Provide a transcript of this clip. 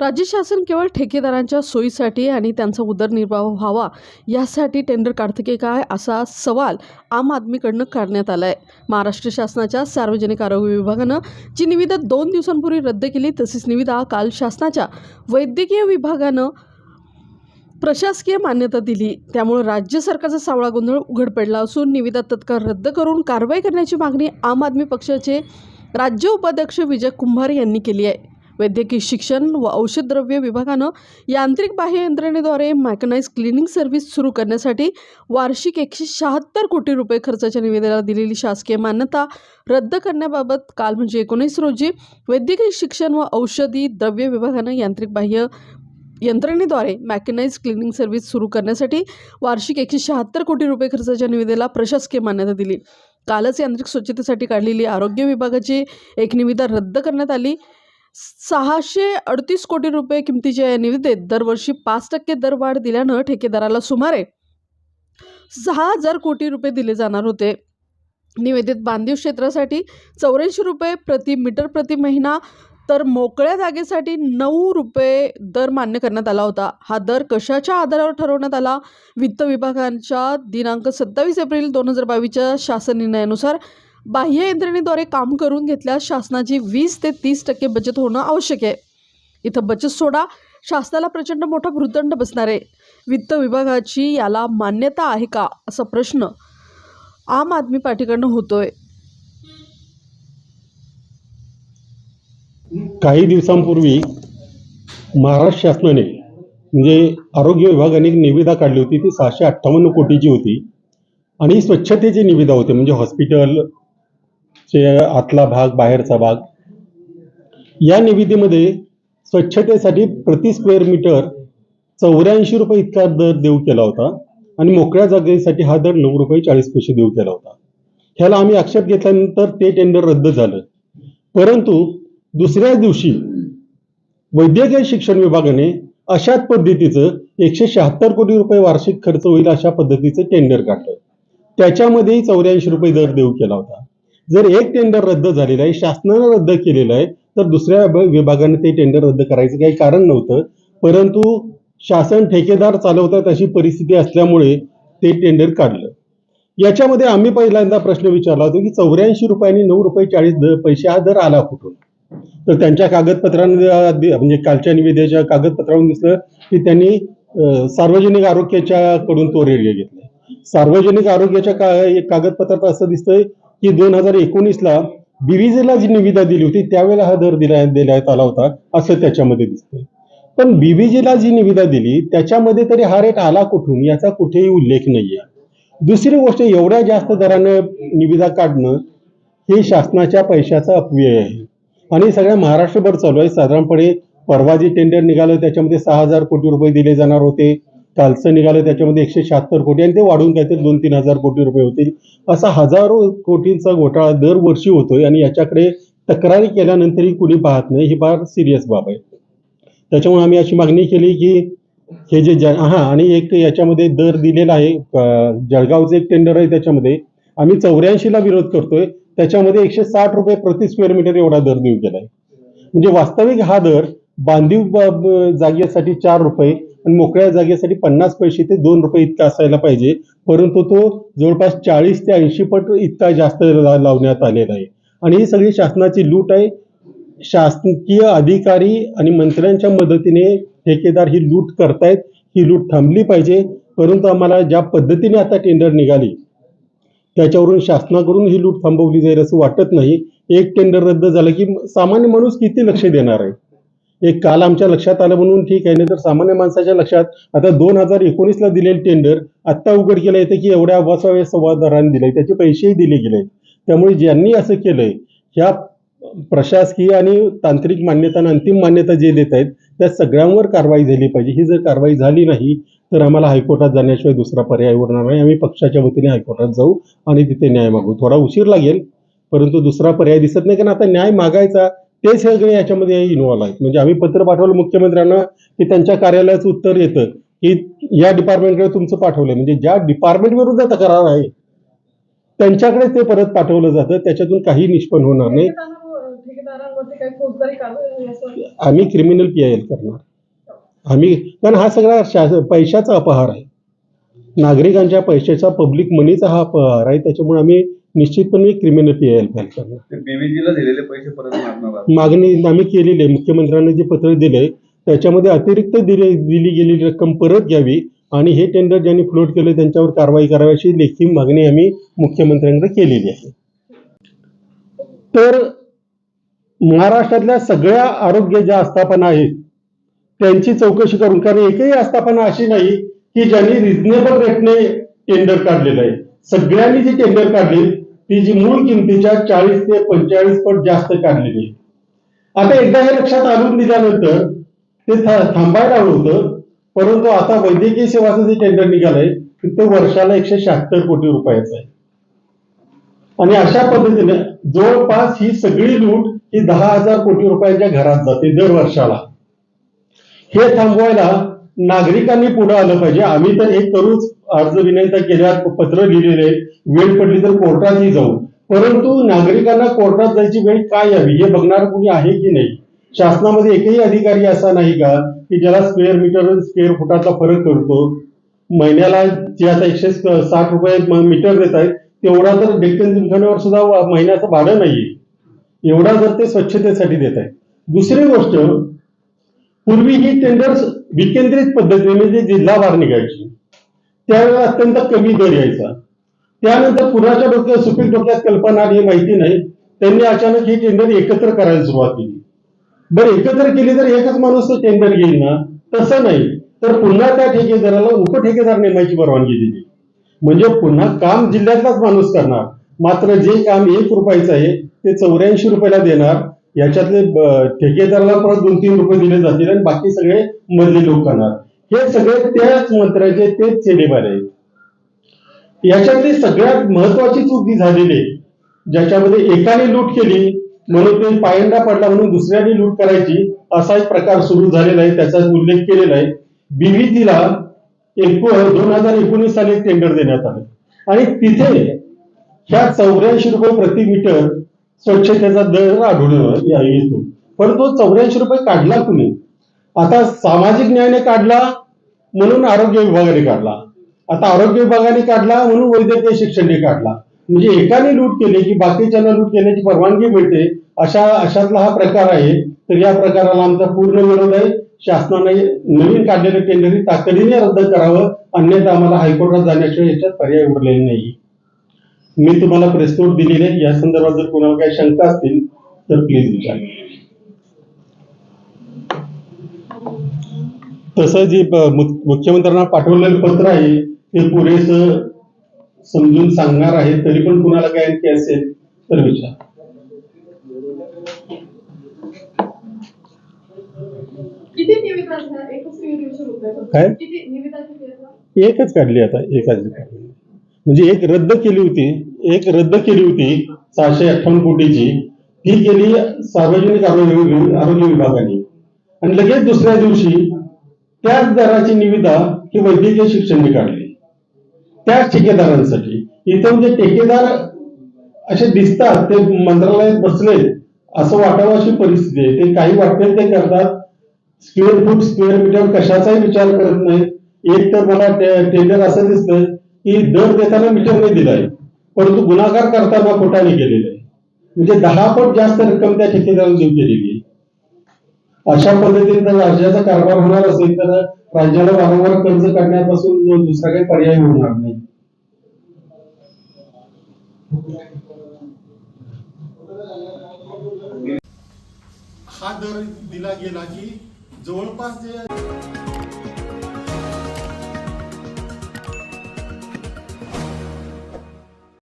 राज्य शासन केवळ ठेकेदारांच्या सोयीसाठी आणि त्यांचा उदरनिर्वाह व्हावा यासाठी टेंडर काढतं की काय असा सवाल आम आदमीकडनं करण्यात आला आहे महाराष्ट्र शासनाच्या सार्वजनिक आरोग्य विभागानं जी निविदा दोन दिवसांपूर्वी रद्द केली तशीच निविदा काल शासनाच्या वैद्यकीय विभागानं प्रशासकीय मान्यता दिली. त्यामुळे राज्य सरकारचा सावळा गोंधळ उघड पडला असून निविदा तत्काळ रद्द करून कारवाई करण्याची मागणी आम आदमी पक्षाचे राज्य उपाध्यक्ष विजय कुंभार यांनी केली आहे. वैद्यकीय शिक्षण व औषधद्रव्य विभागानं यांत्रिक बाह्य यंत्रणेद्वारे मॅकनाइज क्लिनिंग सर्व्हिस सुरू करण्यासाठी वार्षिक एकशे शहात्तर कोटी रुपये खर्चाच्या निवेदनाला दिलेली शासकीय मान्यता रद्द करण्याबाबत काल म्हणजे एकोणीस रोजी वैद्यकीय शिक्षण व औषधी द्रव्य विभागानं यांत्रिक बाह्य यंत्रणेद्वारे मॅकनाइज क्लिनिंग सर्व्हिस सुरू करण्यासाठी वार्षिक एकशे शहात्तर कोटी रुपये खर्चाच्या निविदेला प्रशासकीय मान्यता दिली. कालच यांत्रिक स्वच्छतेसाठी काढलेली आरोग्य विभागाची एक निविदा रद्द करण्यात आली. सहाशे अडतीस कोटी रुपये किमतीच्या या निविदेत दरवर्षी पाच टक्के दरवाढ दिल्यानं ठेकेदाराला सुमारे सहा हजार कोटी रुपये दिले जाणार होते. निवेदित बांधीव क्षेत्रासाठी चौऱ्याऐंशी रुपये प्रति मीटर प्रति महिना तर मोकळ्या जागेसाठी नऊ रुपये दर मान्य करण्यात आला होता. हा दर कशाच्या आधारावर ठरवण्यात आला? वित्त विभागांच्या दिनांक सत्तावीस एप्रिल दोन हजार बावीसच्या शासन निर्णयानुसार बाह्य यंत्रणेद्वारे काम करून घेतल्यास शासनाची वीस ते तीस टक्के बचत होणं आवश्यक आहे. इथं बचत सोडा. शासनाला प्रचंड मोठा भूदंड बसणार आहे. वित्त विभागाची याला मान्यता आहे का? असा प्रश्न आम आदमी पार्टीकडनं होतोय. काही दिवसांपूर्वी महाराष्ट्र शासनाने म्हणजे आरोग्य विभागाने एक निविदा काढली होती. ती सहाशे अठ्ठावन्न कोटीची होती. आणि स्वच्छतेची निविदा होती. म्हणजे हॉस्पिटल आतला भाग बाहेरचा भाग. या निविदेमध्ये स्वच्छतेसाठी प्रति स्क्वेअर मीटर चौऱ्याऐंशी रुपये इतका दर देऊ केला होता आणि मोकळ्या जागेसाठी हा दर नऊ रुपये चाळीस पैसे देऊ केला होता. ह्याला आम्ही आक्षेप घेतल्यानंतर ते टेंडर रद्द झालं. परंतु दुसऱ्याच दिवशी वैद्यकीय शिक्षण विभागाने अशाच पद्धतीचं एकशे शहात्तर कोटी रुपये वार्षिक खर्च होईल अशा पद्धतीचं टेंडर काढलं. त्याच्यामध्येही चौऱ्याऐंशी रुपये दर देऊ केला होता. जर एक टेंडर रद्द झालेलं आहे शासनानं रद्द केलेलं आहे तर दुसऱ्या विभागाने ते टेंडर रद्द करायचं काही कारण नव्हतं. परंतु शासन ठेकेदार चालवतात अशी परिस्थिती असल्यामुळे ते टेंडर काढलं. याच्यामध्ये आम्ही पहिल्यांदा प्रश्न विचारला होता की चौऱ्याऐंशी रुपयांनी नऊ रुपये चाळीस द- पैसे हा दर आला कुठून? तर त्यांच्या कागदपत्रांमध्ये म्हणजे कालच्या निवेद्याच्या कागदपत्रावरून दिसलं की त्यांनी सार्वजनिक आरोग्याच्या कडून तो रेल्वे घेतला सार्वजनिक आरोग्याच्या का कागदपत्रात असं दिसतंय की दोन हजार एकोणीसला बीवीजेला जी निविदा दिली होती त्यावेळेला हा दर दिला देण्यात आला होता असं त्याच्यामध्ये दिसतंय. पण बीव्हीजेला जी निविदा दिली त्याच्यामध्ये तरी हा रेट आला कुठून याचा कुठेही उल्लेख नाहीये. दुसरी गोष्ट एवढ्या जास्त दरानं निविदा काढणं हे शासनाच्या पैशाचा अपव्यय आहे. आणि सगळ्या महाराष्ट्रभर चालू आहे. साधारणपणे परवा जे टेंडर निघालं त्याच्यामध्ये सहा हजार कोटी रुपये दिले जाणार होते. कालचं निघालं त्याच्यामध्ये एकशे शहात्तर कोटी आणि ते वाढून काहीतरी दोन तीन हजार कोटी रुपये होतील असा हजारो कोटींचा घोटाळा दरवर्षी होतोय आणि याच्याकडे तक्रारी केल्यानंतरही कुणी पाहत नाही. ही फार सिरियस बाब आहे. त्याच्यामुळे आम्ही अशी मागणी केली की हे जे ज हां आणि एक याच्यामध्ये दर दिलेला आहे जळगावचं एक टेंडर आहे त्याच्यामध्ये. आम्ही चौऱ्याऐंशीला विरोध करतोय. त्याच्यामध्ये एकशे साठ रुपये प्रति स्क्वेअर मीटर एवढा दर देऊ केलाय. म्हणजे वास्तविक हा दर बांधीव जागेसाठी चार रुपये मोकळ्या जागेसाठी पन्नास पैसे ते दोन रुपये इतका असायला पाहिजे. परंतु तो जवळपास चाळीस ते ऐंशी पट इतका जास्त लावण्यात आलेला आहे. आणि ही सगळी शासनाची लूट आहे. शासकीय अधिकारी आणि मंत्र्यांच्या मदतीने ठेकेदार ही लूट करतायत. ही लूट थांबली पाहिजे. परंतु आम्हाला ज्या पद्धतीने आता टेंडर निघाली त्याच्यावरून शासनाकडून ही लूट थांबवली जाईल असं वाटत नाही. एक टेंडर रद्द झालं की सामान्य माणूस किती लक्ष देणार आहे? एक काल आमच्या लक्षात आलं म्हणून ठीक आहे नाही तर सामान्य माणसाच्या लक्षात आता दोन हजार एकोणीसला दिलेलं टेंडर आत्ता उघड केलं येतं की एवढ्या अवासाव्या संवाददारांनी दिलंय त्याचे पैसेही दिले गेले त्यामुळे ज्यांनी असं केलंय ह्या प्रशासकीय आणि तांत्रिक मान्यता आणि अंतिम मान्यता जे देत आहेत त्या सगळ्यांवर कारवाई झाली पाहिजे. ही जर कारवाई झाली नाही तर आम्हाला हायकोर्टात जाण्याशिवाय दुसरा पर्याय उरणार नाही. आम्ही पक्षाच्या वतीने हायकोर्टात जाऊ आणि तिथे न्याय मागू. थोडा उशीर लागेल परंतु दुसरा पर्याय दिसत नाही कारण आता न्याय मागायचा ते सगळे याच्यामध्ये इन्व्हॉल्व आहेत. म्हणजे आम्ही पत्र पाठवलं मुख्यमंत्र्यांना की त्यांच्या कार्यालयाचं उत्तर येतं. की या डिपार्टमेंटकडे तुमचं पाठवलंय. म्हणजे ज्या डिपार्टमेंट विरुद्ध तक्रार आहे त्यांच्याकडे ते परत पाठवलं जातं. त्याच्यातून काही निष्पन्न होणार नाही. आम्ही क्रिमिनल पी आय एल करणार. आम्ही कारण हा सगळा शास पैशाचा अपहार आहे. नागरिकांच्या पैशाचा पब्लिक मनीचा हा अपहार आहे. त्याच्यामुळे आम्ही निश्चितपणे criminal P I L file करणार. ते बीव्हीजीला दिलेले पैसे परत मागणार आहात. मागणी आम्ही केलेली आहे. मुख्यमंत्र्यांना जे पत्र दिलंय त्याच्यामध्ये अतिरिक्त दिले दिली गेलेली रक्कम परत घ्यावी आणि हे टेंडर ज्यांनी फ्लोट केलं त्यांच्यावर कारवाई करावी अशी लेखी मागणी आम्ही मुख्यमंत्र्यांकडे केलेली आहे. तर महाराष्ट्रातल्या सगळ्या आरोग्य ज्या आस्थापना आहेत त्यांची चौकशी करून कारण एकही आस्थापना अशी नाही की ज्यांनी रिझनेबल रेटने टेंडर काढलेलं आहे. सगळ्यांनी जी टेंडर काढली ती जी मूळ किमतीच्या चाळीस ते पंचेचाळीस पट जास्त काढलेली आता एकदा हे लक्षात आणून दिल्यानंतर ते थांबायला हवं होतं परंतु आता वैद्यकीय सेवाचं जे टेंडर निघालंय ते वर्षाला एकशे शहात्तर कोटी रुपयाचं आहे. आणि अशा पद्धतीने जवळपास ही सगळी लूट ही दहा हजार कोटी रुपयांच्या घरात जाते दर वर्षाला हे थांबवायला नागरिकांनी पुढे आलं पाहिजे. आम्ही तर हे करूच अर्ज विनंती केल्या पत्र लिहिलेले वेळ पडली तर कोर्टातही जाऊ. परंतु नागरिकांना कोर्टात जायची वेळ काय यावी हे बघणार कुणी आहे की नाही? शासनामध्ये एकही अधिकारी असा नाही का की ज्याला स्क्वेअर मीटर स्क्वेअर फुटाचा फरक करतो महिन्याला जे आता एकशे साठ रुपये मीटर देत आहेत तेवढा तर डेक्कन जिमखान्यावर सुद्धा महिन्याचं भाडं नाहीये. एवढा जर ते स्वच्छतेसाठी देत आहेत. दुसरी गोष्ट पूर्वी ही टेंडर्स विकेंद्रित पद्धतीने म्हणजे जिल्हावार निघायची त्यावेळेला अत्यंत कमी दर यायचा. त्यानंतर पुराच्या डोक्यात सुपीक डोक्यात कल्पना आली माहिती नाही. त्यांनी अचानक ही टेंडर एकत्र करायला सुरुवात केली. बरं एकत्र केली तर एकच माणूस तो टेंडर घेईल ना? तसं नाही. तर पुन्हा त्या ठेकेदाराला उपठेकेदार नेमायची परवानगी दिली. म्हणजे पुन्हा काम जिल्ह्यातलाच माणूस करणार. मात्र जे काम एक रुपयाचं आहे ते चौऱ्याऐंशी रुपयाला देणार. याच्यातले ठेकेदाराला परत दोन तीन रुपये दिले जातील आणि बाकी सगळे मधले लोक करणार. हे सगळे त्याच मंत्र्याचे तेच चेडेबार आहेत. याच्यातली सगळ्यात महत्वाची चूक जी झालेली आहे ज्याच्यामध्ये एकाने लूट केली म्हणून ते पायंडा पडला म्हणून दुसऱ्याने लूट करायची असा एक प्रकार सुरू झालेला आहे त्याचा उल्लेख केलेला आहे. बीबीसीला एको दोन हजार एकोणीस साली टेंडर देण्यात आले. आणि तिथे ह्या चौऱ्याऐंशी रुपये प्रति मीटर स्वच्छतेचा दर आढळून या- येतो परंतु चौऱ्याऐंशी रुपये काढला कुणी? आता सामाजिक न्यायाने काढला म्हणून आरोग्य विभागाने काढला. आता आरोग्य विभागाने काढला म्हणून वैद्यकीय शिक्षणने काढला. म्हणजे एकाने लूट केली की बाकीच्यांना लूट केल्याची परवानगी मिळते अशा अशातला हा प्रकार आहे. तर या प्रकाराला आमचा पूर्ण विरोध आहे. शासनाने नवीन काढलेलं टेंडरी तातडीने रद्द करावं. अन्यथा आम्हाला हायकोर्टात जाण्याशिवाय याच्यात पर्याय उरलेला नाही. मी तुम्हाला प्रेस नोट दिलेली आहे या संदर्भात जर कोणाला काही शंका असतील तर प्लीज विचारा. तसं जे मुख्यमंत्र्यांना पाठवलेलं पत्र आहे ते पुरेसं समजून सांगणार आहे तरी पण कुणाला काही आणखी असेल तर विचार. काय? एकच काढली आता एकाच काढली म्हणजे एक रद्द केली होती एक रद्द केली होती सहाशे अठ्ठावन्न कोटीची. ती केली सार्वजनिक आरोग्य आरोग्य विभागाने. आणि लगेच दुसऱ्या दिवशी त्याच दराची निविदा ही वैद्यकीय शिक्षण काढली. त्याच ठेकेदारांसाठी. इथं म्हणजे ठेकेदार असे दिसतात ते मंत्रालयात बसले असं वाटावं अशी परिस्थिती आहे. ते काही वाटेल ते करतात. स्क्वेअर फूट स्क्वेअर मीटर कशाचाही विचार करत नाही एक तर मला टेंडर असं दिसतंय की दर देताना मीटर नाही दिलाय. परंतु गुन्हागार करताना पोटाने केलेलं. आहे म्हणजे दहा पट जास्त रक्कम त्या ठेकेदाराला देऊ केलेली आहे. अशा पद्धतीने जर राज्याचा कारभार होणार असेल तर राज्याला वारंवार कर्ज काढण्यापासून दुसरा काही पर्याय होणार नाही. हा दर दिला गेला की जवळपास जे